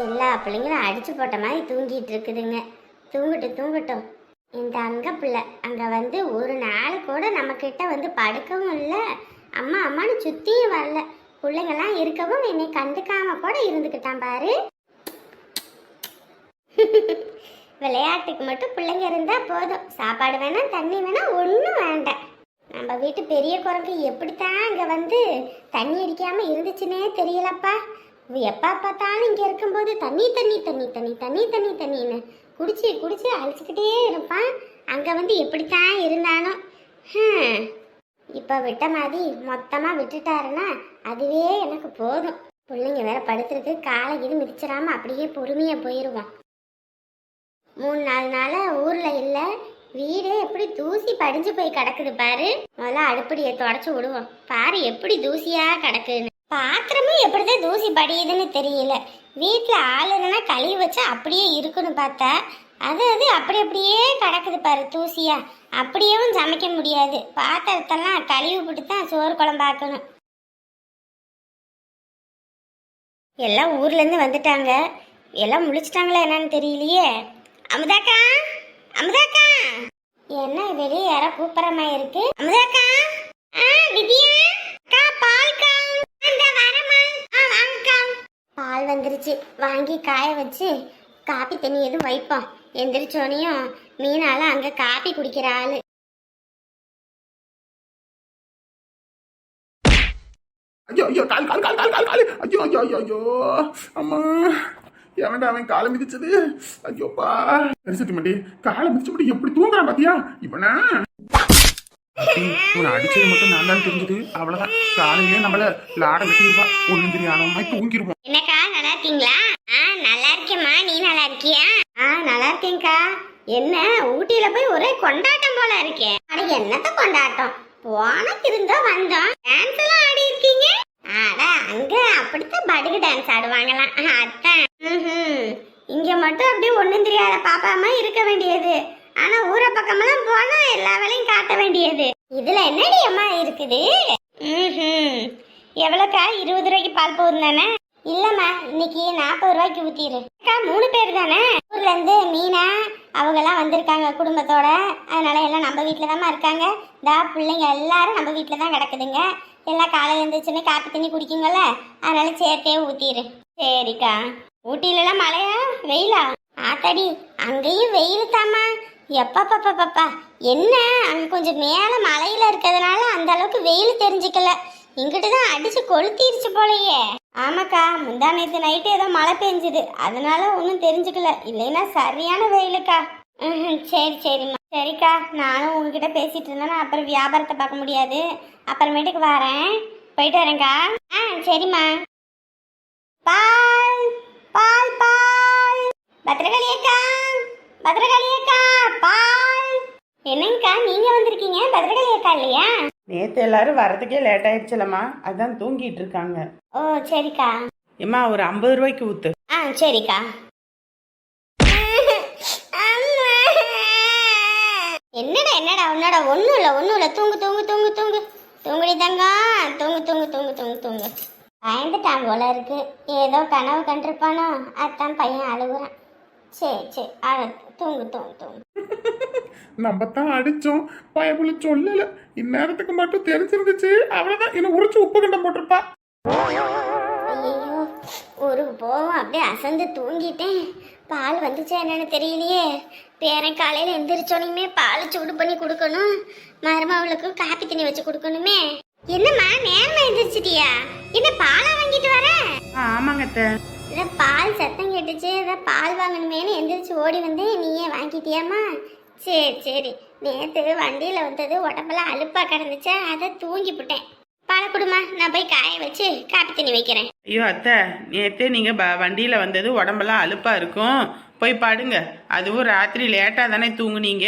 எல்லா பிள்ளைங்களும் அடிச்சு போட்ட மாதிரி தூங்கிட்டு இருக்குதுங்க. தூங்கட்டும் தூங்கட்டும். இந்த அங்க பிள்ளை அங்க வந்து ஒரு நாள் கூட நம்ம கிட்ட வந்து படுக்கவும் இல்லை. அம்மா அம்மான்னு சுத்தியும் வரல. பிள்ளைங்கெல்லாம் இருக்கவும் என்னை கண்டுக்காம கூட இருந்துக்கிட்டான் பாரு. விளையாட்டுக்கு மட்டும் பிள்ளைங்க இருந்தா போதும். சாப்பாடு வேணாம் தண்ணி வேணாம் ஒன்றும் வேண்டாம். நம்ம வீட்டு பெரிய குரங்கு எப்படித்தான் அங்க வந்து தண்ணி அடிக்காம இருந்துச்சுன்னே தெரியலப்பா. எப்போ பார்த்தாலும் இங்கே இருக்கும்போது தண்ணி தண்ணி தண்ணி தண்ணி தண்ணி தண்ணி தண்ணின்னு குடிச்சு குடிச்சு அழிச்சுக்கிட்டே இருப்பான். அங்கே வந்து எப்படித்தான் இருந்தானோ இப்போ விட்ட மாதிரி மொத்தமாக விட்டுட்டாருன்னா அதுவே எனக்கு போதும். பிள்ளைங்க வேற படுத்துருக்கு காலை இது மிதிச்சிடாம அப்படியே பொறுமையாக போயிடுவோம் மூணு நாலு நாளாக ஊரில் இல்லை வீடே எப்படி தூசி படிஞ்சு போய் கிடக்குது பாரு. முதல்ல அடுப்படியை தொடச்சி விடுவோம். பாரு எப்படி தூசியாக கிடக்குன்னு. பாத்திரமும் எப்படிதான் தூசி படியுதுன்னு தெரியல. வீட்டில் ஆள் இல்லைன்னா கழுவி வச்சா அப்படியே இருக்குன்னு பார்த்தா. அது அது அப்படி அப்படியே கிடக்குது பாரு தூசியா. அப்படியேவும் சமைக்க முடியாது. பாத்திரத்தெல்லாம் கழுவி விட்டு தான் சோறு குழம்பாக்கணும் எல்லாம் ஊர்லேருந்து வந்துட்டாங்க. எல்லாம் முழிச்சிட்டாங்களா என்னன்னு தெரியலையே. அமுதாக்கா அமுதாக்கா. என்ன வெளியே யாரோ கூப்பிட்ற மாதிரி இருக்கு. அமுதாக்கா ஆ வித்யா அக்கா பால்க்கா அந்த வரமா ஆ வாங்கக்கா பால் வந்துருச்சு. வாங்கி காய வச்சு காப்பி தண்ணி எதுவும் வைப்போம். எந்திரிச்சோனையும் மீனால அங்க காப்பி குடிக்கிற ஆளு. ஐயோ ஐயோ கால் கால் கால் கால் கால் கால். ஐயோ ஐயோ ஐயோ ஐயோ. அம்மா எவன்டா அவன் காலை மிதிச்சது? ஐயோப்பா. சரிசட்டி மண்டி காலை மிதிச்சு மட்டும் எப்படி தூங்குறான் பாத்தியா? இவனா? உன்னை அடிச்சது மட்டும் நான் தான் தெரிஞ்சது. அவ்வளவுதான். காலையிலே நம்மள லாட வெட்டிடுவா ஒண்ணும் தெரியாதவமாய் தூங்கிடுவோம் என்னக்கா நல்லா இருக்கீங்களா? ஆ நல்லா இருக்கேம்மா. நீ நல்லா இருக்கியா? ஆ நல்லா இருக்கேன்க்கா. என்ன ஊட்டியில போய் ஒரே கொண்டாட்டம் போல இருக்கே. அட என்னத்த கொண்டாட்டம்? போனக்கு இருந்தோ வந்தோம். டான்ஸ் எல்லாம் ஆடி இருக்கீங்க? அட அங்க அப்படித்தான் படுகு டான்ஸ் ஆடுவாங்களாம். அதான். இங்க மட்டும் அப்படியே ஒண்ணும் தெரியாத பாப்பாமா இருக்க வேண்டியது. ஆனா ஊர பக்கமெல்லாம் போனா எல்லா வேலையும் காட்ட வேண்டியது. இதுல என்னடி அம்மா இருக்குது? ம்ஹும். எவ்வளோக்கா? இருபது ரூபாய்க்கு பால் போகுது தானே? இல்லம்மா இன்னைக்கு நாற்பது ரூபாய்க்கு ஊத்திரு அக்கா மூணு பேர் தானே? ஊர்ல இருந்து மீனா அவங்கெல்லாம் வந்திருக்காங்க குடும்பத்தோட. அதனால எல்லாம் நம்ம வீட்டில் தாம்மா இருக்காங்க. தா பிள்ளைங்க எல்லாரும் நம்ம வீட்டில் தான் கிடக்குதுங்க. எல்லாம் காலையில் எழுந்திரிச்சுன்னு காப்பி தண்ணி குடிக்குங்கல்ல? அதனால சேர்த்தே ஊத்திரு சரிக்கா. ஊட்டியிலலாம் மழையா? வெயிலா? ஆத்தாடி அங்கேயும் வெயில் தாம்மா எப்பப்பப்பப்பா என்ன? அங்கே கொஞ்சம் மேலே மலையில் இருக்கிறதுனால அந்த அளவுக்கு வெயில் தெரிஞ்சுக்கல. இங்கிட்டு தான் அடித்து கொளுத்திருச்சு போலையே. ஆமாக்கா முந்தா நேற்று நைட்டு ஏதோ மழை பெஞ்சுது. அதனால ஒன்றும் தெரிஞ்சுக்கல. இல்லைன்னா சரியான வெயிலுக்கா. ம் சரி சரிம்மா. சரிக்கா நானும் உங்ககிட்ட பேசிகிட்டு இருந்தேன்னா அப்புறம் வியாபாரத்தை பார்க்க முடியாது. அப்புறமேட்டுக்கு வரேன். போயிட்டு வரேங்க்கா ஆ சரிம்மா. பால் பால் பால். பத்திரகாளி அக்கா பத்திரகாளி அக்கா. என்னங்கக்கா நீங்க வந்திருக்கீங்க? பத்திரகாளி அக்கா இல்லையா? நேத்து எல்லாரும் வரதுக்கே லேட் ஆயிடுச்சுலம்மா அதான் தூங்கிட்டு இருக்காங்க. ஓ சரிக்கா. ஏம்மா ஒரு ஐம்பது ரூபாய்க்கு ஊத்து. ஆ சரிக்கா. என்னடா என்னடா உன்னடா ஒன்றும் இல்லை ஒன்றும் இல்லை. தூங்கு தூங்கு தூங்கு தூங்கு. தூங்குடி தங்கம் தூங்கு தூங்கு தூங்கு தூங்கு தூங்கு. பயந்துட்டான் போல இருக்கு. ஏதோ கனவு கண்டிருப்பானோ? அதான் பையன் அழுகுறான். சரி சரி அழ தூங்கு தூங்கு தூங்கு. நம்ம தான் அடிச்சோம். பயப்புல சொல்லல. இந்நேரத்துக்கு மட்டும் தெரிஞ்சிருந்துச்சு. அவ்வளவுதான். என்ன உரிச்சு உப்பு கண்டம் போட்டிருப்பா. ஐயோ ஊருக்கு போவோம் அப்படியே அசந்து தூங்கிட்டேன். பால் வந்துச்சா என்னன்னு தெரியலையே. பேரன் காலையில் எந்திரிச்சோனையுமே பால் சூடு பண்ணி கொடுக்கணும். மருமவளுக்கும் காப்பி தண்ணி வச்சு கொடுக்கணுமே. என்னம்மா நேரமா எந்திரிச்சிட்டியா? என்ன பாலா வாங்கிட்டு வர? ஆமாங்க பால் சத்தம் கேட்டுச்சு. இதை பால் வாங்கணுமேனு எந்திரிச்சு ஓடி வந்தேன் நீயே வாங்கிட்டியாம்மா? சரி சரி. நேற்று வண்டியில் வந்தது உடம்பெல்லாம் அலுப்பாக கிடந்துச்சா அதை தூங்கி விட்டேன் பாலை கொடுமா நான் போய் காய வச்சு காப்பி தண்ணி வைக்கிறேன். ஐயோ அத்தை நேத்தே நீங்க ப- வண்டியில வந்தது உடம்பெல்லாம் அலுப்பா இருக்கும். போய் பாடுங்க. அதுவும் ராத்திரி லேட்டா தானே தூங்குனீங்க.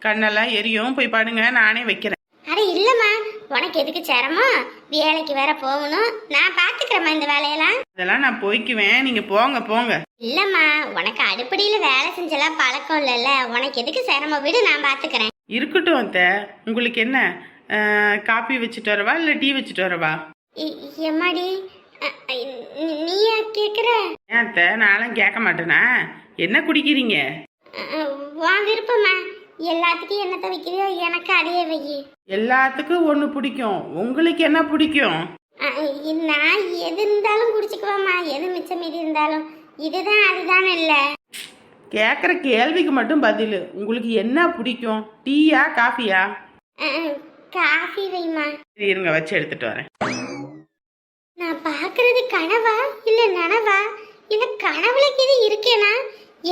கண்ணெல்லாம் எரியும். போய் பாடுங்க நானே வைக்கிறேன். அட இல்லைம்மா. உனக்கு எதுக்கு சிரமம்? வேலைக்கு வேற போகணும். நான் பார்த்துக்கிறேம்மா இந்த வேலையெல்லாம். அதெல்லாம் நான் போய்க்குவேன். நீங்க போங்க போங்க. இல்லைம்மா உனக்கு அடுப்படியில் வேலை செஞ்செல்லாம் பழக்கம் இல்லைல்ல. உனக்கு எதுக்கு சிரமம்? விடு நான் பார்த்துக்கிறேன் இருக்கட்டும் அத்தை. உங்களுக்கு என்ன? ஆ, காப்பி வச்சுட்டு வரவா இல்ல டீ வச்சுட்டு வரவா? எம்மாடி? அ, அ, நீ- நீயா கேட்குற ஏன் அத்தை? நானும் கேட்க மாட்டேனா? என்ன குடிக்கிறீங்க? அஹ், உன் விருப்பமா எல்லாத்துக்கும் என்னத்தை வைக்கிறியோ எனக்கு அதையே வை. எல்லாத்துக்கும் ஒன்று பிடிக்கும். உங்களுக்கு என்ன பிடிக்கும்? நான் எது இருந்தாலும் குடிச்சுக்குவேம்மா. எது மிச்சம் மீதி இருந்தாலும். இதுதான் அதுதான் இல்லை. கேட்குற கேள்விக்கு மட்டும் பதில். உங்களுக்கு என்ன பிடிக்கும்? டீயா காஃபியா? காஃபி வைமா இருங்க வச்சு எடுத்துட்டு வரேன். நான் பார்க்கறது கனவா இல்ல நனவா? இல்ல கனவுல இது இருக்கேனா?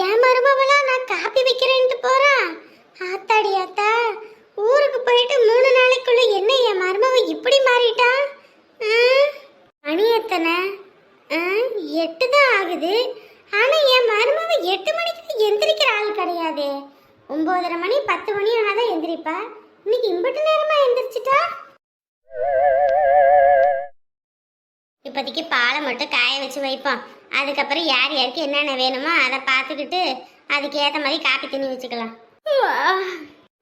என் மருமவளா நான் காப்பி வைக்கிறேன்ட்டு போறான் ஆத்தாடி ஆத்தா ஊருக்கு போயிட்டு மூணு நாளைக்குள்ள என்ன என் மருமவ இப்படி மாறிட்டா? ஆ? மணி எத்தனை? ஆ, எட்டு தான் ஆகுது. ஆனா என் மருமவ எட்டு மணிக்கு எந்திரிக்கிற ஆள் கிடையாது. ஒன்பதரை மணி பத்து மணி ஆனாதான் எந்திரிப்பா. இன்னைக்கு இம்பட்டு நேரமா எந்திரிச்சிட்டா? இப்போதைக்கு பாலை மட்டும் காய வச்சு வைப்போம். அதுக்கப்புறம் யார் யாருக்கு என்னென்ன வேணுமோ அதை பார்த்துக்கிட்டு அதுக்கேற்ற மாதிரி காப்பி தண்ணி வச்சுக்கலாம்.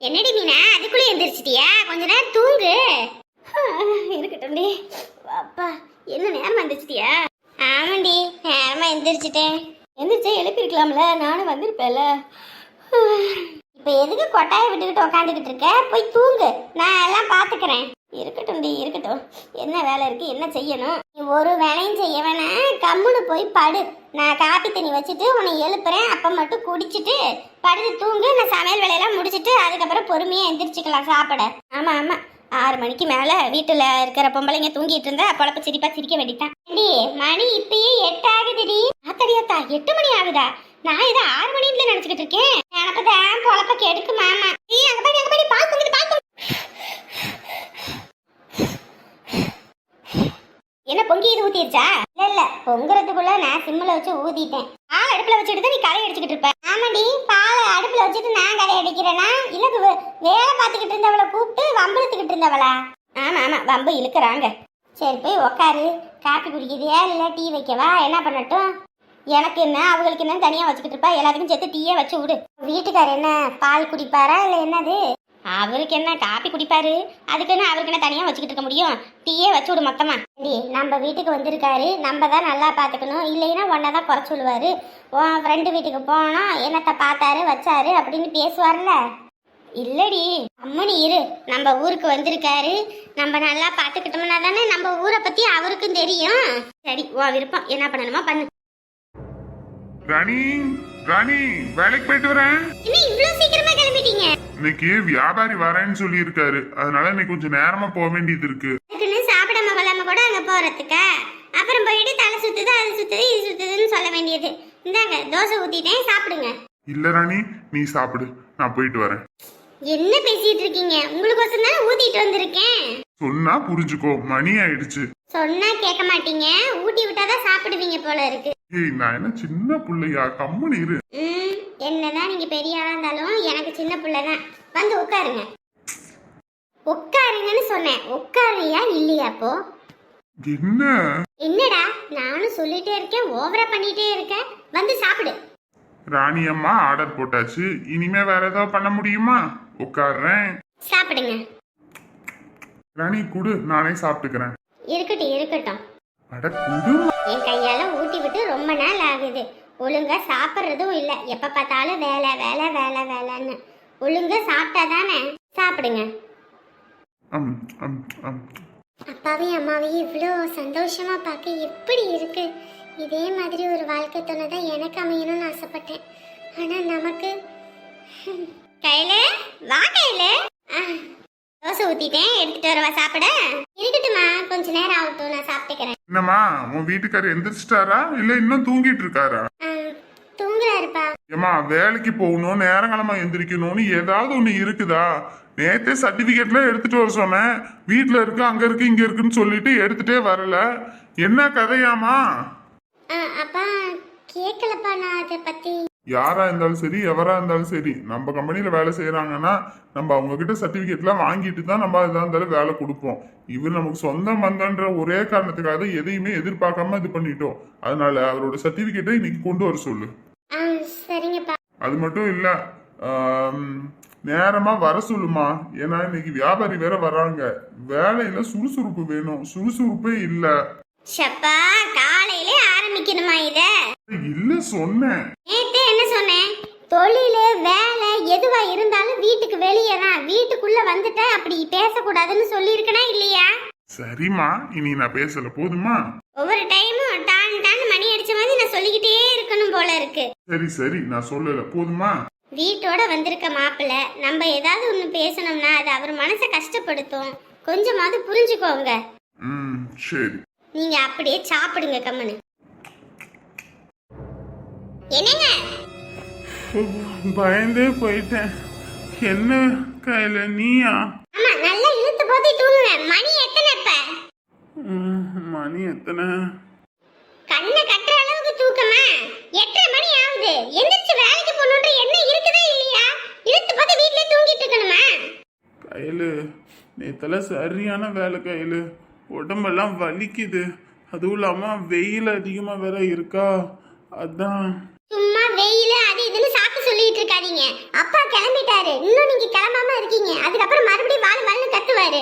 என்னடி மீனா அதுக்குள்ளே எந்திரிச்சிட்டியா? கொஞ்ச நேரம் தூங்கு. இருக்கட்டும்டி. அப்பா என்ன நேரம் வந்துச்சிட்டியா ஆமாண்டி நேரமா எந்திரிச்சிட்டேன். எந்திரிச்சா எழுப்பிருக்கலாம்ல நானும் வந்திருப்பேன்ல. இப்போ எதுக்கு கொட்டாயை விட்டுக்கிட்டு உக்காந்துக்கிட்டு இருக்க? போய் தூங்கு. நான் எல்லாம் பார்த்துக்கிறேன் இருக்கட்டும் டி இருக்கட்டும். என்ன வேலை இருக்கு? என்ன செய்யணும்? நீ ஒரு வேலையும் செய்ய கம்முன்னு போய் படு. நான் காப்பி தண்ணி வச்சுட்டு உன்னை எழுப்புறேன். அப்போ மட்டும் குடிச்சிட்டு படுத்து தூங்கு. நான் சமையல் வேலையெல்லாம் முடிச்சிட்டு அதுக்கப்புறம் பொறுமையாக எந்திரிச்சுக்கலாம். சாப்பிட. ஆமாம் ஆமாம் ஆறு மணிக்கு மேலே வீட்டில் இருக்கிற பொம்பளைங்க தூங்கிட்டு இருந்தா பொழப்பு சிரிப்பா சிரிக்க வேண்டித்தான் டி மணி இப்பயே எட்டு ஆகுதுடி ஆத்தடியாத்தா எட்டு மணி ஆகுதா? நான் இதை ஆறு மணில நினச்சிக்கிட்டு இருக்கேன். எனக்குதான் பொழப்ப கெடுக்கு மாமா. நீ அங்கே போய் அங்கே போய் பால் பொங்குது பால் பொங்குது. என்ன பொங்கி இது ஊத்திருச்சா? இல்ல இல்ல. பொங்குறதுக்குள்ள நான் சிம்ல வச்சு ஊத்திட்டேன் பால் அடுப்புல வச்சுட்டு நீ கலை அடிச்சுக்கிட்டு இருப்ப. ஆமாடி பாலை அடுப்புல வச்சுட்டு நான் கலை அடிக்கிறேனா? இல்ல வேலை பார்த்துக்கிட்டு இருந்தவளை கூப்பிட்டு வம்பளுத்துக்கிட்டு இருந்தவளா? ஆமா ஆமா. வம்பு இழுக்கிறாங்க. சரி போய் உக்காரு. காப்பி குடிக்கிறியா? இல்ல டீ வைக்கவா? என்ன பண்ணட்டும்? எனக்கு என்ன அவங்களுக்கு என்ன தனியா வச்சுக்கிட்டு இருப்பா. எல்லாத்துக்கும் சேர்த்து டீயே வச்சு விடு. வீட்டுக்காரர் என்ன பால் குடிப்பாரா? இல்ல என்னது? அவருக்கு என்ன காப்பி குடிப்பாரு? அதுக்கு என்ன அவருக்கு என்ன தனியா வச்சுக்கிட்டு இருக்க முடியும்? டீயே வச்சு விடு மொத்தமா. டி நம்ம வீட்டுக்கு வந்திருக்காரு. நம்ம தான் நல்லா பார்த்துக்கணும். இல்லைன்னா ஒன்றை தான் குறைச்சி விடுவாரு உன் ஃப்ரெண்டு வீட்டுக்கு போனோம் என்னத்தை பார்த்தாரு வச்சாரு அப்படின்னு பேசுவார்ல? இல்லடி. அம்மனி இரு. நம்ம ஊருக்கு வந்திருக்காரு. நம்ம நல்லா பார்த்துக்கிட்டோம்னா தானே நம்ம ஊரை பத்தி அவருக்கும் தெரியும். சரி உன் விருப்பம். என்ன பண்ணணுமோ பண்ணு. ராணி வேலைக்கு போயிட்டு வரேன். என்ன இவ்வளவு சீக்கிரமா கிளம்பிட்டீங்க. இன்னைக்கு வியாபாரி வரேன்னு சொல்லி இருக்காரு அதனால இன்னைக்கு கொஞ்சம் நேரமா போக வேண்டியது இருக்கு. அதுக்குன்னு சாப்பிடாம கொள்ளாம கூட அங்க போறதுக்கா? அப்புறம் போயிட்டு தலை சுத்துது அது சுத்துது இது சுத்துதுன்னு சொல்ல வேண்டியது. இந்தாங்க தோசை ஊத்திட்டேன் சாப்பிடுங்க. இல்ல ராணி நீ சாப்பிடு. நான் போயிட்டு வரேன். என்ன பேசிட்டு இருக்கீங்க? உங்களுக்கோசம் தான் ஊத்திட்டு வந்திருக்கேன். சொன்னா புரிஞ்சுக்கோ. மணி ஆயிடுச்சு. சொன்னா கேட்க மாட்டீங்க. ஊட்டி விட்டாதான் சாப்பிடுவீங்க போல இருக்கு. ஏய் நான் என்ன சின்ன புள்ளையா? கம்முனு இரு. ம் என்னதான் நீங்க பெரிய ஆளா இருந்தாலும் எனக்கு சின்ன பிள்ளை தான். வந்து உட்காருங்க. உட்காருங்கன்னு சொன்னேன். உட்காருயா இல்லையா அப்போ? என்ன? என்னடா? நானும் சொல்லிட்டே இருக்கேன். ஓவரா பண்ணிட்டே இருக்கேன் வந்து சாப்பிடு. ராணி அம்மா ஆர்டர் போட்டாச்சு. இனிமே வேற ஏதாவது பண்ண முடியுமா? உட்காடுறேன் சாப்பிடுங்க. ராணி குடு நானே சாப்பிட்டுக்கிறேன். இருக்கட்டும் இருக்கட்டும். அட குடு. என் கையால ஊட்டி விட்டு ரொம்ப நாள் ஆகுது. ஒழுங்கா சாப்பிட்றதும் இல்லை. எப்ப பார்த்தாலும் வேலை வேலை வேலை வேலைன்னு. ஒழுங்கா சாப்பிட்டா தானே? சாப்பிடுங்க. அப்பாவையும் அம்மாவையும் இவ்வளோ சந்தோஷமா பார்க்க எப்படி இருக்கு? இதே மாதிரி ஒரு வாழ்க்கை துணை தான் எனக்கு அமையணும்னு ஆசைப்பட்டேன். ஆனா நமக்கு கையில வா கையில. தோசை ஊத்திட்டேன். எடுத்துட்டு வரவா சாப்பிட? இருக்கட்டுமா கொஞ்ச நேரம் ஆகட்டும் நான் சாப்பிட்டுக்கிறேன். என்னம்மா உன் வீட்டுக்காரர் எந்திரிச்சிட்டாரா? இல்ல இன்னும் தூங்கிட்டு இருக்காரா? தூங்குறாருப்பா. ஏம்மா வேலைக்கு போகணும் நேரங்களமா எந்திரிக்கணும்னு ஏதாவது ஒண்ணு இருக்குதா? நேத்தே சர்டிபிகேட்லாம் எடுத்துட்டு வர சொன்னேன். வீட்ல இருக்கு அங்க இருக்கு இங்க இருக்குன்னு சொல்லிட்டு எடுத்துட்டே வரல. என்ன கதையாமா அப்பா கேட்கலப்பா நான் அதை பத்தி. யாரா இருந்தாலும் சரி எவரா இருந்தாலும் சரி நம்ம கம்பெனில வேலை செய்யறாங்கன்னா நம்ம அவங்க கிட்ட சர்டிபிகேட்லாம் வாங்கிட்டு தான் நம்ம எதா இருந்தாலும் வேலை கொடுப்போம். இவர் நமக்கு சொந்தம் வந்தன்ற ஒரே காரணத்துக்காக எதையுமே எதிர்பார்க்காம இது பண்ணிட்டோம். அதனால அவரோட சர்டிபிகேட்டை இன்னைக்கு கொண்டு வர சொல்லு. அது மட்டும் இல்ல நேரமா வர சொல்லுமா. ஏன்னா இன்னைக்கு வியாபாரி வேற வராங்க. வேலையில சுறுசுறுப்பு வேணும். சுறுசுறுப்பே இல்ல. ஆரம்பிக்கணுமா இத? சொன்னேன். நேத்தே என்ன சொன்னேன்? தொழில் வேலை எதுவா இருந்தாலும் வீட்டுக்கு வெளியே தான். வீட்டுக்குள்ள வந்துட்டா அப்படி பேசக்கூடாதுன்னு சொல்லியிருக்கனா இல்லையா? சரிம்மா இனி நான் பேசல போதுமா? ஒவ்வொரு டைமும் டான் டான் மணி அடிச்ச மாதிரி நான் சொல்லிக்கிட்டே இருக்கணும் போல இருக்கு. சரி சரி நான் சொல்லல போதுமா? வீட்டோட வந்திருக்க மாப்பிள்ள நம்ம ஏதாவது ஒன்று பேசணும்னா அது அவர் மனசை கஷ்டப்படுத்தும். கொஞ்சமாவது புரிஞ்சுக்கோங்க. ம் சரி. நீங்க அப்படியே சாப்பிடுங்க கம்மனு. என்னங்க? பயந்தே போயிட்டேன். என்ன கையில நீயா? ஆமா நல்லா இழுத்து போத்தி தூங்குங்க. மணி எத்தனை இப்ப? மணி எத்தனை? கண்ணை கட்டுற அளவுக்கு தூக்கமா? எட்டரை மணி ஆகுது. எந்திரிச்சு வேலைக்கு போகணுன்ற என்ன இருக்குதா இல்லையா? இழுத்து போத்தி வீட்லயே தூங்கிட்டு இருக்கணுமா? கையில் நேத்தெல்லாம் சரியான வேலை கையில். உடம்பெல்லாம் வலிக்குது. அதுவும் இல்லாமல் வெயில் அதிகமாக வேற இருக்கா? அதான். சும்மா வெயில் அது இதுன்னு சாக்கு சொல்லிட்டு இருக்காதீங்க. அப்பா கிளம்பிட்டாரு. இன்னும் நீங்க கிளம்பாம இருக்கீங்க. அதுக்கப்புறம் மறுபடியும் வாழ் வாழ்னு கத்துவாரு.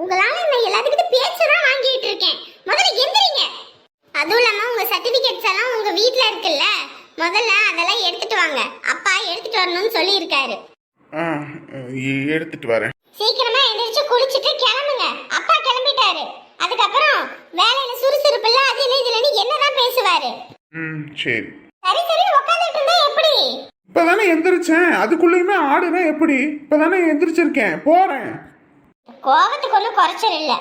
உங்களால நான் எல்லாத்துக்கிட்ட பேச்சு தான் வாங்கிட்டு இருக்கேன். முதல்ல எந்திரிங்க. அதுவும் இல்லாம உங்க சர்டிபிகேட்ஸ் எல்லாம் உங்க வீட்ல இருக்குல்ல? முதல்ல அதெல்லாம் எடுத்துட்டு வாங்க. அப்பா எடுத்துட்டு வரணும்னு சொல்லி இருக்காரு ஆ எடுத்துட்டு வரேன். சீக்கிரமா எந்திரிச்சு குளிச்சுட்டு கிளம்புங்க. அப்பா கிளம்பிட்டாரு. அதுக்கப்புறம் வேலையில சுறுசுறுப்பு இல்ல அது இல்ல இதுல என்னதான் பேசுவாரு? ம் சரி. சரி சரி உட்காந்துட்டு இருந்தா எப்படி? இப்பதானே எந்திரிச்சேன். அதுக்குள்ளேயுமே ஆடுனா எப்படி? இப்பதானே எந்திரிச்சிருக்கேன். போறேன். கோவத்துக்கு ஒன்றும் குறைச்சல் இல்ல.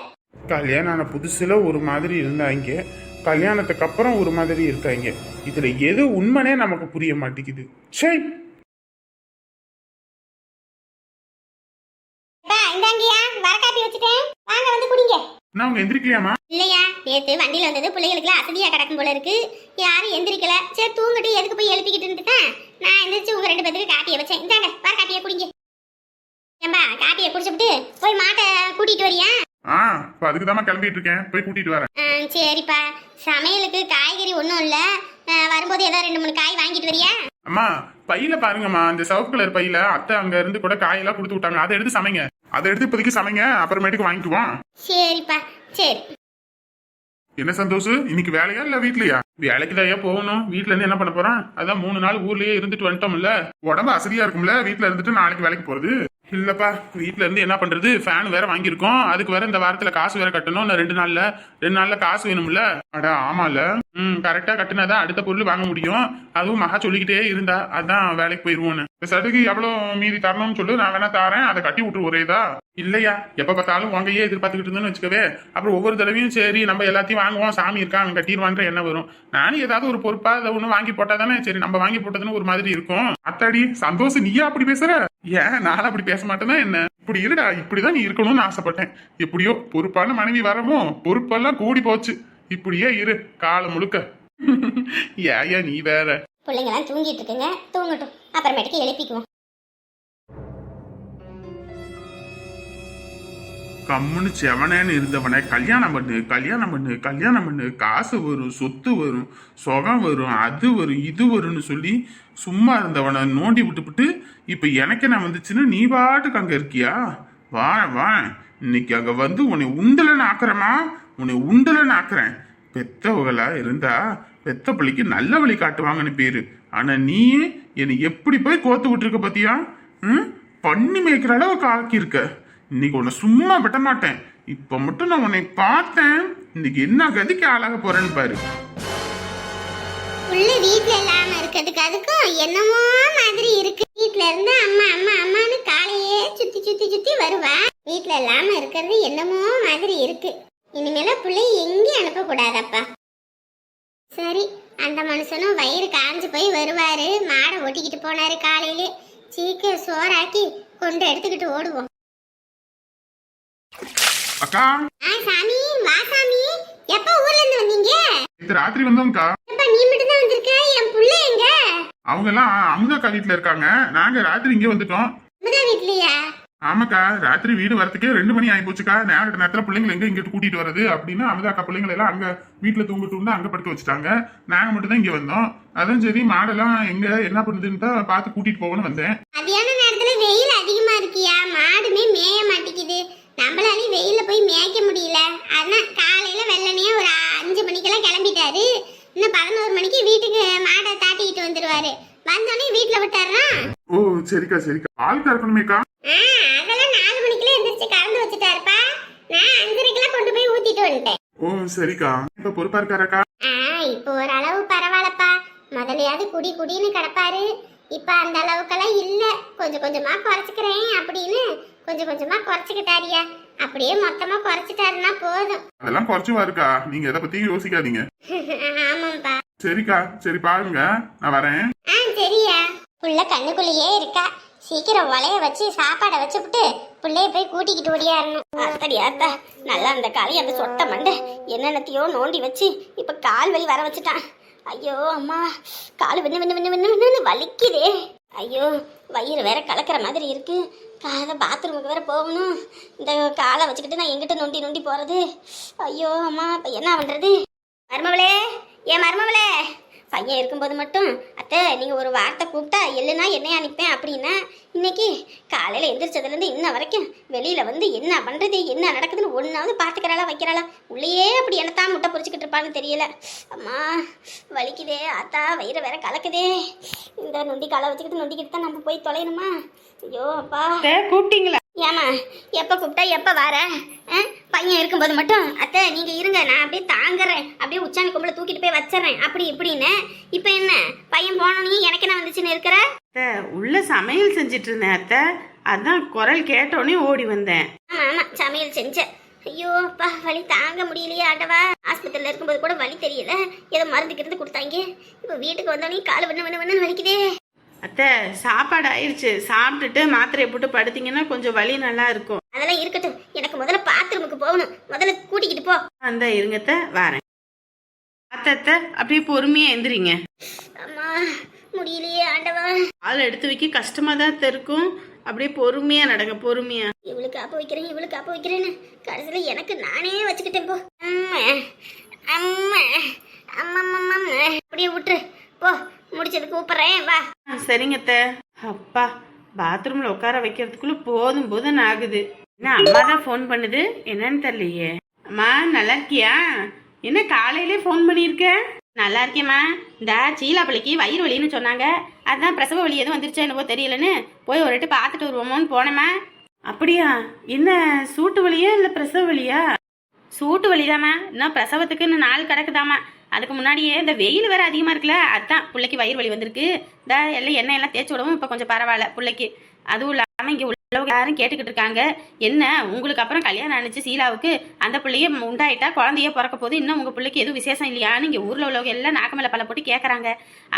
கல்யாணம் ஆன புதுசுல ஒரு மாதிரி இருந்தாங்க. கல்யாணத்துக்கு அப்புறம் ஒரு மாதிரி இருக்காங்க. இதுல எது உண்மைனே நமக்கு புரிய மாட்டேங்குது. சரி அப்பா, இந்தாங்கய்யா. வர காப்பி வச்சுட்டேன். வாங்க வந்து குடிங்க. நான் அவங்க எந்திரிக்கலையாமா இல்லையா? நேத்து வண்டியில வந்தது பிள்ளைகளுக்குலாம் அசதியா கிடக்கும் போல இருக்கு. யாரும் எந்திரிக்கல. சரி தூங்கிட்டு எதுக்கு போய் எழுப்பிக்கிட்டு இருந்துட்டேன்? நான் எந்திரிச்சு உங்க ரெண்டு பேத்துக்கு காப்பியை வச்சேன். இந்தாங்க வர காப்பியை குடிங்க. ஏம்பா காப்பியை குடிச்சுட்டு போய் மாட்டை கூட்டிட்டு வரியா? ஆ இப்போ அதுக்கு தான் கிளம்பிட்டு இருக்கேன். போய் கூட்டிட்டு வரேன். சரிப்பா. சமையலுக்கு காய்கறி ஒன்றும் இல்லை. வரும்போது ஏதோ ரெண்டு மூணு காய் வாங்கிட்டு வரியா? அம்மா பையில பாருங்கம்மா. அந்த சிவப்பு கலர் பையில அத்தை அங்க இருந்து கூட காயெல்லாம் கொடுத்து விட்டாங்க. அதை எடுத்து சமைங்க. அதை எடுத்து இப்போதைக்கு சமைங்க. அப்புறமேட்டுக்கு வாங்கிக்குவோம் சரிப்பா. சரி. என்ன சந்தோஷ் இன்னைக்கு வேலையா இல்ல வீட்லயா? வேலைக்கு தான் போகணும். வீட்ல இருந்து என்ன பண்ண போறான்? அதான் மூணு நாள் ஊர்லயே இருந்துட்டு வந்துட்டோம்ல. உடம்பு அசதியா இருக்கும்ல வீட்ல இருந்துட்டு நாளைக்கு வேலைக்கு போறது? இல்லப்பா வீட்ல இருந்து என்ன பண்றது? ஃபேன் வேற வாங்கியிருக்கோம். அதுக்கு வேற இந்த வாரத்துல காசு வேற கட்டணும். இன்னும் ரெண்டு நாள்ல ரெண்டு நாள்ல காசு வேணும்ல. அட ஆமால. ம் கரெக்டா கட்டினாதான் அடுத்த பொருள் வாங்க முடியும். அதுவும் மகா சொல்லிக்கிட்டே இருந்தா அதான் வேலைக்கு போயிருவோன்னு. இந்த சதுக்கு எவ்வளவு மீதி தரணும்னு சொல்லு நான் வேணா தாரேன். அதை கட்டி விட்டு ஒரேதா இல்லையா? எப்ப பார்த்தாலும் உங்கையே எதிர்பார்த்துக்கிட்டு இருந்தேன்னு வச்சுக்கவே அப்புறம் ஒவ்வொரு தடவையும் சரி நம்ம எல்லாத்தையும் வாங்குவோம் சாமி இருக்கா அவன் கட்டிடுவான்ற என்ன வரும். நானும் ஏதாவது ஒரு பொறுப்பா அதை ஒண்ணு வாங்கி போட்டா தானே சரி நம்ம வாங்கி போட்டதுன்னு ஒரு மாதிரி இருக்கும். அத்தாடி சந்தோஷம் நீயா அப்படி பேசுற? ஏன் நான் அப்படி பேச மாட்டேன்னா என்ன? இப்படி இருடா இப்படிதான் நீ இருக்கணும்னு ஆசைப்பட்டேன். எப்படியோ பொறுப்பான மனைவி வரவும் பொறுப்பெல்லாம் கூடி போச்சு. இப்படியே இரு காலம் முழுக்க. ஏயா நீ வேற. பிள்ளைங்களாம் தூங்கிட்டு இருக்குங்க தூங்கட்டும். அப்புறமேட்டுக்கு எழுப்பிக்குவோம். கம்முன்னு செவனேன்னு இருந்தவனை கல்யாணம் பண்ணு கல்யாணம் பண்ணு கல்யாணம் பண்ணு. காசு வரும் சொத்து வரும் சுகம் வரும் அது வரும் இது வரும்னு சொல்லி சும்மா இருந்தவனை நோண்டி விட்டுப்புட்டு இப்போ எனக்கு என்ன வந்துச்சுன்னு நீ பாட்டுக்கு அங்கே இருக்கியா? வா வா. இன்னைக்கு அங்கே வந்து உன்னை உண்டலன்னு ஆக்குறமா உன்னை உண்டலன்னு ஆக்குறேன். பெத்தவகளாக இருந்தா பெத்த பிள்ளைக்கு நல்ல வழி காட்டுவாங்கன்னு பேரு. ஆனா நீ என்னை எப்படி போய் கோத்து விட்டுருக்க பத்தியா? ம்? பண்ணி மேய்க்கிற அளவுக்கு ஆக்கியிருக்க. இன்னைக்கு உன்னை சும்மா விட மாட்டேன். இப்ப மட்டும் நான் உன்னை பார்த்தேன். இன்னைக்கு என்ன கதிக்கு ஆளாக போறேன்னு பாரு. புள்ள வீட்ல இல்லாம இருக்கிறதுக்கு அதுக்கும் என்னமோ மாதிரி இருக்கு. வீட்ல இருந்து அம்மா அம்மா அம்மான்னு காலையே சுத்தி சுத்தி சுத்தி வருவா. வீட்ல இல்லாம இருக்கிறது என்னமோ மாதிரி இருக்கு. இனிமேல பிள்ளை எங்கேயும் அனுப்ப கூடாதப்பா சரி அந்த மனுஷனும் வயிறு காஞ்சு போய் வருவாரு. மாடை ஓட்டிக்கிட்டு போனாரு காலையிலே. சீக்கிரம் சோறாக்கி கொண்டு எடுத்துக்கிட்டு ஓடுவோம். அக்கா. ஆ சாமி வா சாமி. எப்ப ஊர்ல இருந்து வந்தீங்க? இது ராத்திரி வந்தோம்க்கா. எப்ப நீ மட்டும் தான் வந்திருக்க? என் புள்ள எங்க? அவங்க எல்லாம் அமுதாக்கா வீட்டுல இருக்காங்க. நாங்க ராத்திரி இங்க வந்துட்டோம். அமுதா வீட்லயா? ஆமாக்கா ராத்திரி வீடு வரதுக்கே ரெண்டு மணி ஆகி போச்சுக்கா நேரம் நேரத்துல பிள்ளைங்களை எங்க இங்கிட்டு கூட்டிட்டு வரது அப்படின்னு அமுதாக்கா பிள்ளைங்களை எல்லாம் அங்க வீட்டுல தூங்கிட்டு அங்க படுக்க வச்சுட்டாங்க. நாங்க மட்டும் தான் இங்க வந்தோம். அதான் சரி மாடெல்லாம் எங்க என்ன பண்ணுதுன்னு தான் பார்த்து கூட்டிட்டு போகணும்னு வந்தேன். மதியான நேரத்துல வெயில் அதிகமா இருக்கியா? மாடுமே மேய மாட்டேங்குது. நம்மளாலையும் வெயில்ல போய் மேய்க்க முடியல. அதான் காலையில வெள்ளனையா ஒரு அஞ்சு மணிக்கெல்லாம் கிளம்பிட்டாரு. இன்னும் பதினோரு மணிக்கு வீட்டுக்கு மாடை தாட்டிக்கிட்டு வந்துருவாரு. வந்தோடனே வீட்டுல விட்டாருனா ஓ சரிக்கா சரிக்கா. ஆள் கறக்கணுமேக்கா ஆ, அதெல்லாம் நாலு மணிக்குள்ள எந்திரிச்சு கறந்து வச்சுட்டாருப்பா. நான் அஞ்சரைக்கெல்லாம் கொண்டு போய் ஊத்திட்டு வந்துட்டேன். ஓ சரிக்கா. இப்ப பொறுப்பா இருக்காரக்கா? ஆ இப்போ ஓரளவு பரவாயில்லப்பா. முதலையாவது குடி குடின்னு கிடப்பாரு. இப்ப அந்த அளவுக்கெல்லாம் இல்ல. கொஞ்சம் கொஞ்சமா குறைச்சிக்கிறேன் அப்படின்னு கொஞ்சம் கொஞ்சமா குறைச்சிக்கிட்டாரியா அப்படியே மொத்தமா குறைச்சிட்டாருன்னா போதும். அதெல்லாம் குறைச்சுவா இருக்கா நீங்க எதை பத்தியும் யோசிக்காதீங்க. ஆமாப்பா சரிக்கா. சரி பாருங்க. நான் வரேன். ஆ சரியா புள்ள கண்ணுக்குள்ளேயே இருக்கா. சீக்கிரம் வளைய வச்சு சாப்பாடை வச்சுப்புட்டு பிள்ளைய போய் கூட்டிக்கிட்டு ஓடியாரணும் அத்தடி அத்தா நல்லா அந்த காலையை அந்த சொட்ட மண்டை என்னென்னத்தையோ நோண்டி வச்சு இப்ப கால் வலி வர வச்சுட்டான். ஐயோ அம்மா கால் விண்ணு விண்ணு விண்ணு விண்ணு விண்ணுன்னு வலிக்குதே. ஐயோ வயிறு வேற கலக்கிற மாதிரி இருக்கு. காலை பாத்ரூமுக்கு வேற போகணும். இந்த காலை வச்சுக்கிட்டு நான் எங்கிட்ட நொண்டி நொண்டி போறது. ஐயோ அம்மா இப்ப என்ன பண்றது? மருமவளே ஏன் மருமவளே பையன் இருக்கும்போது மட்டும் அத்தை நீங்கள் ஒரு வார்த்தை கூப்பிட்டா இல்லைன்னா என்னைய அனுப்பேன் அப்படின்னா இன்னைக்கு காலையில் எந்திரிச்சதுலேருந்து இன்ன வரைக்கும் வெளியில் வந்து என்ன பண்ணுறது என்ன நடக்குதுன்னு ஒன்றாவது பார்த்துக்கிறாளா வைக்கிறாளா? உள்ளேயே அப்படி என்னத்தான் முட்டை பொறிச்சிக்கிட்டு இருப்பான்னு தெரியல. அம்மா வலிக்குதே ஆத்தா வயிறு வேற கலக்குதே. இந்த நொண்டி காலை வச்சுக்கிட்டு நொண்டிக்கிட்டு தான் நம்ம போய் தொலையணுமா? ஐயோ அப்பா. கூப்பிட்டீங்களா? ஏமா எப்போ கூப்பிட்டா எப்போ வர? பையன் இருக்கும்போது மட்டும் அத்தை நீங்க இருங்க நான் அப்படியே தாங்குறேன். அப்படியே உச்சாணி கும்பல தூக்கிட்டு போய் வச்சிடுறேன். அப்படி இப்படின்னு. இப்போ என்ன? பையன் போனோன்னே எனக்கு என்ன வந்துச்சுன்னு இருக்கிற? அத்தை உள்ள சமையல் செஞ்சிட்டு இருந்தேன் அத்தை. அதான் குரல் கேட்டோடனே ஓடி வந்தேன். ஆமா ஆமா சமையல் செஞ்சேன் ஐயோ அப்பா வலி தாங்க முடியலையே ஆட்டவா ஆஸ்பத்திரியில் இருக்கும்போது கூட வலி தெரியல. ஏதோ மருந்து கிருந்து கொடுத்தாங்க. இப்போ வீட்டுக்கு வந்தோடனே கால் பண்ண பண்ண பண்ண வலிக்குதே. அத்தை சாப்பாடு ஆயிடுச்சு சாப்பிட்டுட்டு மாத்திரையை போட்டு படுத்தீங்கன்னா கொஞ்சம் வலி நல்லா இருக்கும். அதெல்லாம் இருக்கட்டும். எனக்கு முதல்ல பாத்ரூமுக்கு போகணும். முதல்ல கூட்டிக்கிட்டு போ. அந்த இருங்க அத்தை வரேன். அத்தை அத்தை அப்படியே பொறுமையா எந்திரிங்க. அம்மா முடியலையே ஆண்டவா. ஆள் எடுத்து வைக்க கஷ்டமா தான் இருக்கும். அப்படியே பொறுமையா நடங்க பொறுமையா. இவளுக்கு அப்ப வைக்கிறேன் இவளுக்கு அப்ப வைக்கிறேன்னு. கடைசியில எனக்கு நானே வச்சுக்கிட்டேன் போ. அம்மா அம்மா அம்மா அம்மா அம்மா. அப்படியே விட்டுரு. போ. முடிச்சது கூப்பிடுறேன் வா. சரிங்க அத்தை. அப்பா பாத்ரூம்ல உட்கார வைக்கிறதுக்குள்ள போதும் போதும் ஆகுது. என்ன அம்மா தான் ஃபோன் பண்ணுது? என்னன்னு தெரியலையே. அம்மா நல்லா இருக்கியா? என்ன காலையிலே ஃபோன் பண்ணியிருக்க? நல்லா இருக்கேம்மா. இந்த சீலா பிள்ளைக்கு வயிறு வலின்னு சொன்னாங்க. அதான் பிரசவ வலி எதுவும் வந்துருச்சா என்னவோ தெரியலன்னு போய் ஒரு வாட்டி பார்த்துட்டு வருவோமோன்னு போனேம்மா. அப்படியா? என்ன சூட்டு வலியா இல்லை பிரசவ வலியா? சூட்டு வலிதாம்மா. இன்னும் பிரசவத்துக்குன்னு நாள் கிடக்குதாம்மா. அதுக்கு முன்னாடியே இந்த வெயில் வேற அதிகமா இருக்குல்ல அதான் பிள்ளைக்கு வயிறு வலி வந்திருக்கு. இந்த எல்லாம் எண்ணெய் எல்லாம் தேய்ச்சி விடவும் இப்போ கொஞ்சம் பரவாயில்ல பிள்ளைக்கு. அதுவும் இல்லாமல் இங்கே உள்ளவங்க யாரும் கேட்டுக்கிட்டு இருக்காங்க. என்ன உங்களுக்கு அப்புறம் கல்யாணம் ஆனிச்சு சீலாவுக்கு? அந்த பிள்ளைய உண்டாயிட்டா குழந்தைய பிறக்க போது இன்னும் உங்க பிள்ளைக்கு எதுவும் விசேஷம் இல்லையான்னு இங்கே ஊரில் உள்ளவங்க எல்லாம் நாக்கு பல போட்டு கேட்குறாங்க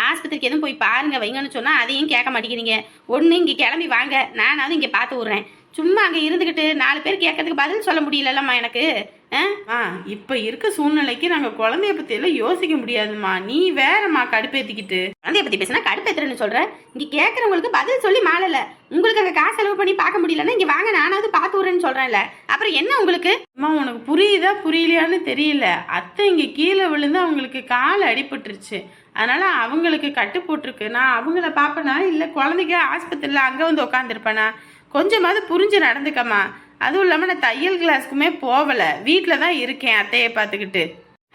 ஆஸ்பத்திரிக்கு எதுவும் போய் பாருங்க வைங்கன்னு சொன்னால் அதையும் கேட்க மாட்டேங்கிறீங்க. ஒன்று இங்கே கிளம்பி வாங்க. நானாவது இங்கே பார்த்து விட்றேன் சும்மா அங்கே இருந்துக்கிட்டு நாலு பேர் கேட்கறதுக்கு பதில் சொல்ல முடியலல்லம்மா எனக்கு. ஆ? ஆ இப்போ இருக்க சூழ்நிலைக்கு நாங்கள் குழந்தைய பற்றி எல்லாம் யோசிக்க முடியாதும்மா. நீ வேறம்மா கடுப்பேற்றிக்கிட்டு குழந்தைய பற்றி பேசினா கடுப்பேத்துறேன்னு சொல்கிறேன் இங்கே கேட்குறவங்களுக்கு பதில் சொல்லி மாறல உங்களுக்கு அங்கே காசு செலவு பண்ணி பார்க்க முடியலன்னா இங்கே வாங்க நானாவது பார்த்து விட்றேன்னு சொல்கிறேன்ல அப்புறம் என்ன உங்களுக்கு? அம்மா உனக்கு புரியுதா புரியலையான்னு தெரியல. அத்தை இங்கே கீழே விழுந்து அவங்களுக்கு கால் அடிபட்டுருச்சு. அதனால் அவங்களுக்கு கட்டு போட்டிருக்கு. நான் அவங்கள பார்ப்பேனா? இல்லை குழந்தைக்கு ஆஸ்பத்திரியில் அங்கே வந்து உட்காந்துருப்பேனா கொஞ்சமாவது புரிஞ்சு நடந்துக்கம்மா. அதுவும் இல்லாமல் நான் தையல் கிளாஸ்க்குமே போகல வீட்டில் தான் இருக்கேன் அத்தையை பார்த்துக்கிட்டு.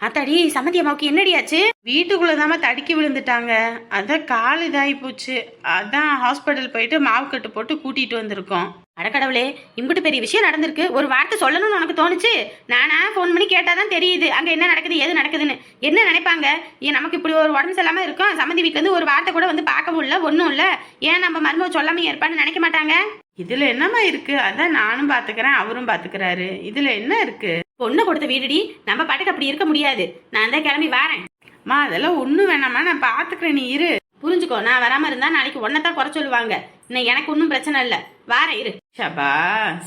அத்தாடி சம்மந்தி அம்மாவுக்கு என்னடியாச்சு? வீட்டுக்குள்ளதாம தடுக்கி விழுந்துட்டாங்க. அதான் கால் இதாகி போச்சு. அதான் ஹாஸ்பிட்டல் போயிட்டு மாவு கட்டு போட்டு கூட்டிட்டு வந்திருக்கோம். அடக்கடவுளே இம்புட்டு பெரிய விஷயம் நடந்திருக்கு. ஒரு வார்த்தை சொல்லணும்னு உனக்கு தோணுச்சு? நானா ஃபோன் பண்ணி கேட்டாதான் தெரியுது. அங்க என்ன நடக்குது ஏது நடக்குதுன்னு. என்ன நினைப்பாங்க? ஏன் நமக்கு இப்படி ஒரு உடம்பு சரியில்லாம இருக்கும்? சம்மந்தி வீட்டுல இருந்து ஒரு வார்த்தை கூட வந்து பார்க்க முடியல ஒன்றும் இல்ல. ஏன் நம்ம மருமக சொல்லாம இருப்பான்னு நினைக்க மாட்டாங்க? இதுல என்னம்மா இருக்கு? அதான் நானும் பாத்துக்கிறேன் அவரும் பாத்துக்கிறாரு. இதுல என்ன இருக்கு? பொண்ணு கொடுத்த வீடுடி நம்ம பாட்டுக்கு அப்படி இருக்க முடியாது. நான் தான் கிளம்பி வரேன். மா அதெல்லாம் ஒன்றும் வேணாம்மா நான் பார்த்துக்கிறேன் நீ இரு. புரிஞ்சுக்கோ நான் வராம இருந்தா நாளைக்கு ஒன்னதான் குறை சொல்லுவாங்க. இன்னும் எனக்கு ஒன்றும் பிரச்சனை இல்லை. வாரேன் இரு. ஷபா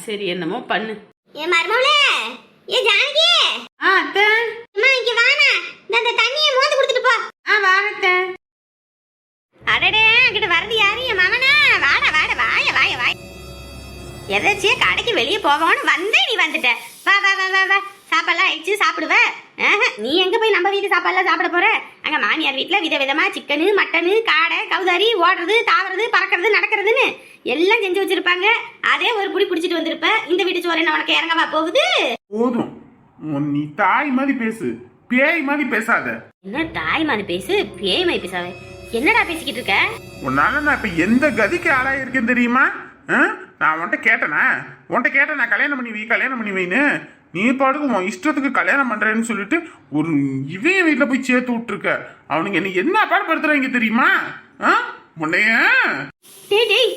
சரி என்னமோ பண்ணு. ஏ மருமவளே ஏ ஜானகி. ஆ அத்தை. அம்மா இங்க வானா இந்த அந்த தண்ணியை மோந்து கொடுத்துட்டு போ. ஆ வாரத்தை அடடே அங்கிட்டு வரது யாரு? என் மவனா வாட வாட வாய வாய வாய. எதாச்சியே கடைக்கு வெளியே போவோன்னு வந்தே நீ வந்துட்ட. வா வா வா வா வா. சாப்பாடுலாம் ஆயிடுச்சு சாப்பிடுவ. நீ எங்க போய் நம்ம வீட்டு சாப்பாடுலாம் சாப்பிட போற? அங்க மாமியார் வீட்டுல விதவிதமா சிக்கனு மட்டனு காடை கவுதாரி ஓடுறது தாவறது பறக்கிறது நடக்கிறதுன்னு எல்லாம் செஞ்சு வச்சிருப்பாங்க. அதே ஒரு புடி பிடிச்சிட்டு வந்திருப்ப. இந்த வீட்டு சோறு என்ன உனக்கு இறங்கவா போகுது? போதும். நீ தாய் மாதிரி பேசு. பேய் மாதிரி பேசாத. என்ன தாய் மாதிரி பேசு? பேய் மாதிரி பேசாவே என்னடா பேசிக்கிட்டு இருக்க? உன்னால நான் இப்ப எந்த கதிக்கு ஆளாயிருக்கேன் தெரியுமா? நான் உன்கிட்ட கேட்டேனா? உன்கிட்ட கேட்டேன் நான் கல்யாணம் பண்ணி வை கல்யாணம் பண்ணி வைன்னு. நீ பாட்டுக்கு உன் இஷ்டத்துக்கு கல்யாணம் பண்றேன்னு சொல்லிட்டு ஒரு இவன் வீட்டுல போய் சேர்த்து விட்டுருக்க. அவனுங்க என்ன என்ன பாடுபடுத்துறாங்க தெரியுமா? ஆ? உன்னைய? டேய் டேய்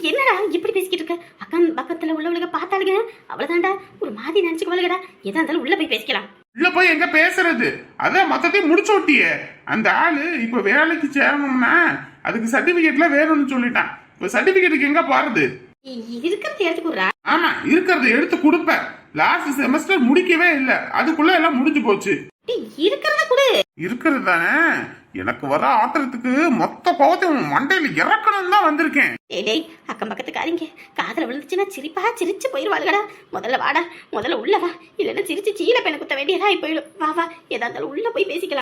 என்னடா இப்படி பேசிக்கிட்டு இருக்க? அக்கம் பக்கத்துல உள்ளவளுக பார்த்தாளுங்க அவ்வளவுதான்டா ஒரு மாதிரி நினைச்சுக்கவளுகடா. எதா இருந்தாலும் உள்ள போய் பேசிக்கலாம். உள்ள போய் எங்க பேசுறது? அதான் மொத்தத்தையும் முடிச்சு விட்டியே. அந்த ஆளு இப்ப வேலைக்கு சேரணும்னா அதுக்கு சர்டிபிகேட்ல வேணும்னு சொல்லிட்டான். சர்டிபிகேட்டுக்கு எங்க போறது? இருக்கிறது எடுத்துக்குறா ஆமா இருக்கிறத எடுத்து கொடுப்பேன். லாஸ்ட் செமஸ்டர் முடிக்கவே இல்லை. அதுக்குள்ள எல்லாம் முடிஞ்சு போச்சு. இருக்கிறத கொடு. இருக்கிறது தானே? எனக்கு வர ஆத்திரத்துக்கு மொத்த கோவத்தை உன் மண்டையில இறக்கணும் தான் வந்திருக்கேன். டேய் அக்கம் பக்கத்துக்காரிங்க காதுல விழுந்துச்சுன்னா சிரிப்பா சிரிச்சு போயிருவாளுகடா. முதல்ல வாடா முதல்ல உள்ள வா. இல்லைன்னா சிரிச்சு சீல பெண்ணை குத்த வேண்டியதா போயிடும். வா வா எதா இருந்தாலும் உள்ள போய் பேசிக்கலாம்.